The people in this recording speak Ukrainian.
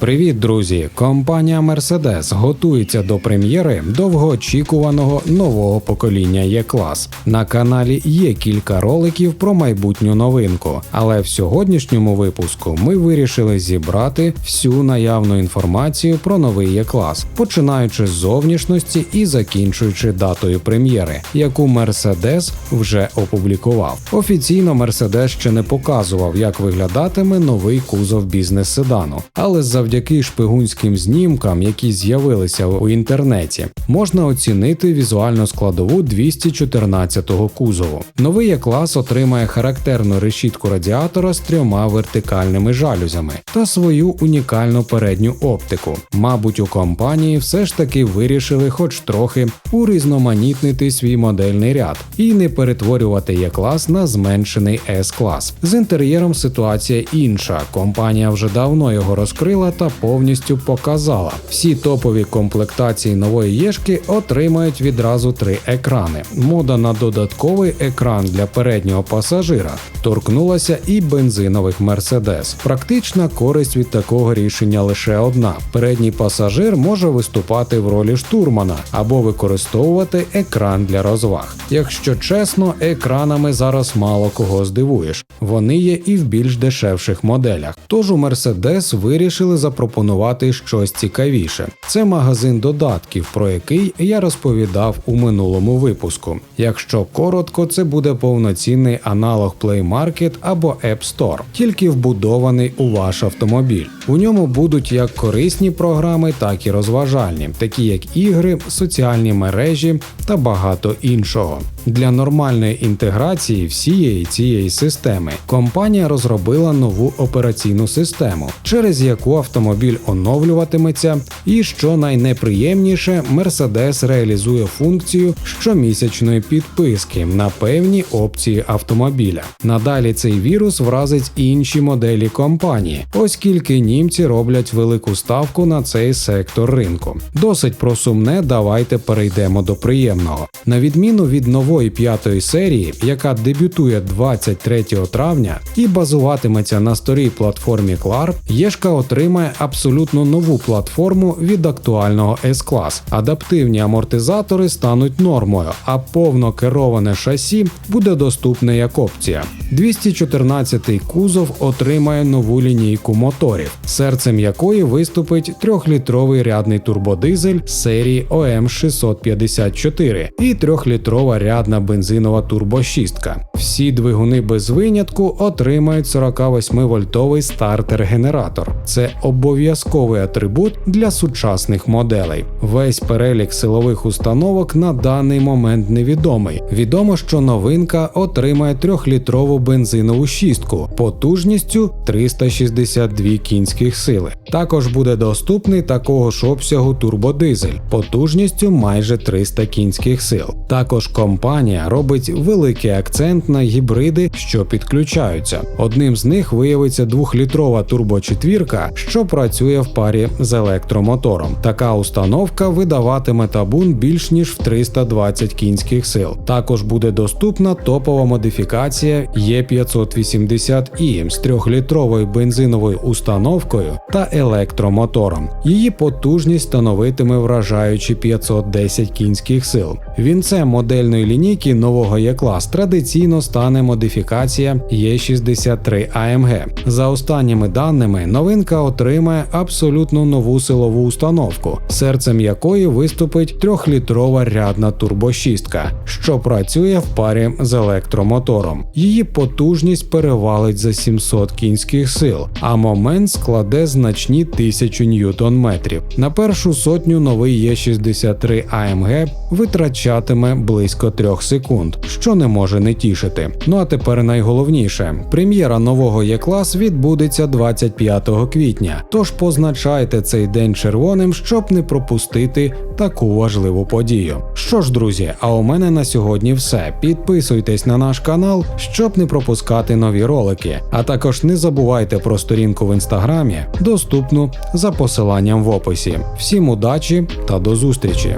Привіт, друзі! Компанія Mercedes готується до прем'єри довгоочікуваного нового покоління Є-клас. На каналі є кілька роликів про майбутню новинку, але в сьогоднішньому випуску ми вирішили зібрати всю наявну інформацію про новий Є-клас, починаючи з зовнішності і закінчуючи датою прем'єри, яку Mercedes вже опублікував. Офіційно Mercedes ще не показував, як виглядатиме новий кузов бізнес-седану, але завдяки шпигунським знімкам, які з'явилися у інтернеті, можна оцінити візуальну складову 214-го кузову. Новий клас отримає характерну решітку радіатора з трьома вертикальними жалюзями та свою унікальну передню оптику. Мабуть, у компанії все ж таки вирішили, хоч трохи урізноманітнити свій модельний ряд і не перетворювати Є-клас на зменшений S-клас. З інтер'єром ситуація інша. Компанія вже давно його розкрила та повністю показала. Всі топові комплектації нової Єшки отримають відразу три екрани. Мода на додатковий екран для переднього пасажира торкнулася і бензинових Mercedes. Практична користь від такого рішення лише одна: передній пасажир може виступати в ролі штурмана або використовувати екран для розваг. Якщо чесно, екранами зараз мало кого здивуєш. Вони є і в більш дешевших моделях. Тож у Mercedes вирішили запропонувати щось цікавіше. Це магазин додатків, про який я розповідав у минулому випуску. Якщо коротко, це буде повноцінний аналог Play Market або App Store, тільки вбудований у ваш автомобіль. У ньому будуть як корисні програми, так і розважальні, такі як ігри, соціальні мережі та багато іншого. Для нормальної інтеграції всієї цієї системи компанія розробила нову операційну систему, через яку автомобіль оновлюватиметься, і що найнеприємніше, Mercedes реалізує функцію щомісячної підписки на певні опції автомобіля. Надалі цей вірус вразить інші моделі компанії, оскільки німці роблять велику ставку на цей сектор ринку. Досить про сумне, давайте перейдемо до приємного. На відміну від нової п'ятої серії, яка дебютує 23 травня і базуватиметься на старій платформі Clark, Єшка отримає абсолютно нову платформу від актуального S-клас. Адаптивні амортизатори стануть нормою, а повно кероване шасі буде доступне як опція. 214-й кузов отримає нову лінійку моторів, серцем якої виступить 3-літровий рядний турбодизель серії ОМ654 і 3-літрова рядна бензинова турбошістка. Всі двигуни без винятку отримають 48-вольтовий стартер-генератор. Це обов'язковий атрибут для сучасних моделей. Весь перелік силових установок на даний момент невідомий. Відомо, що новинка отримає 3-літрову бензинову шістку потужністю 362 кінських сили. Також буде доступний такого ж обсягу турбодизель потужністю майже 300 кінських сил. Також компанія робить великий акцент на гібриди, що підключаються. Одним з них виявиться 2-літрова турбочетвірка, що працює в парі з електромотором. Така установка видаватиме табун більш ніж в 320 кінських сил. Також буде доступна топова модифікація Е580i з 3-літровою бензиновою установкою та електромотором. Її потужність становитиме вражаючі 510 кінських сил. Вінцем модельної лінійки нового Є-клас традиційно стане модифікація Е63 AMG. За останніми даними, новинка отримає абсолютно нову силову установку, серцем якої виступить 3-літрова рядна турбошістка, що працює в парі з електромотором. Її потужність перевалить за 700 кінських сил, а момент складе значні 1000 ньютон-метрів. На першу сотню новий Е63 AMG витрачатиме близько 3 секунд, що не може не тішити. Ну а тепер найголовніше: прем'єра нового Є-клас відбудеться 25 квітня. Тож позначайте цей день червоним, щоб не пропустити таку важливу подію. Що ж, друзі, а у мене на сьогодні все. Підписуйтесь на наш канал, щоб не пропускати нові ролики. А також не забувайте про сторінку в інстаграмі, доступну за посиланням в описі. Всім удачі та до зустрічі!